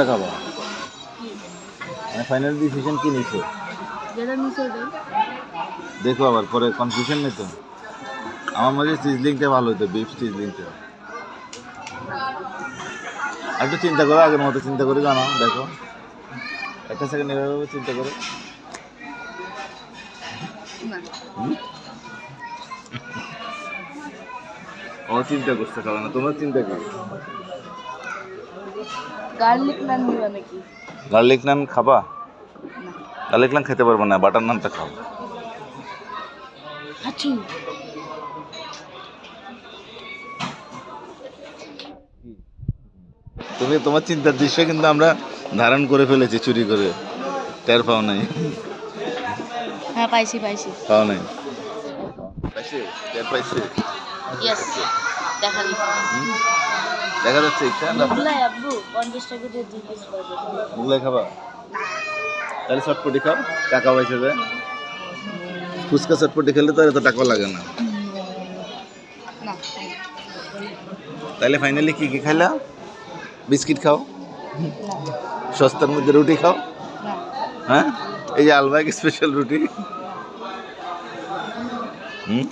কোনটা খাবা? Final decision কি নিছো? দেখো আবার পরে কনফিউশন নেই তো। আমার মধ্যে সিজলিংটা ভালো হতো বিফ সিজলিংটা একটু চিন্তা করো আগের মতো চিন্তা করে জানাও দেখো। একটা সেকেন্ড এভাবে চিন্তা করো। ও চিন্তা করছে খাবে না। তোমার চিন্তা করো। গার্লিক নান নিবা নাকি? গার্লিক নান খাবা? গার্লিক নান খেতে পারব না বাটার নানটা খাও। আচ্ছা তুমি তোমার চিন্তার দৃশ্য কিন্তু আমরা ধারণ করে ফেলেছি চুরি করে। টের পাও নাই। হ্যাঁ পাইছি পাইছি। পাও নাই। পাইছি? টের পাইছে? ইয়েস দেখা দেখা যাচ্ছে ইচ্ছা মুগলাই আব্বু পঞ্চাশ টাকা দিয়ে দুই পিস মুগলাই খাবা? তাহলে চটপটি খাও টাকা পয়সা যায় ফুচকা চটপটি খেলে তো এত টাকা লাগে না। না। তাহলে ফাইনালি কি কি খাইলা? বিস্কিট খাও। সস্তার মধ্যে রুটি খাও। হ্যাঁ? এই যে আলবাগ স্পেশাল রুটি। হুম?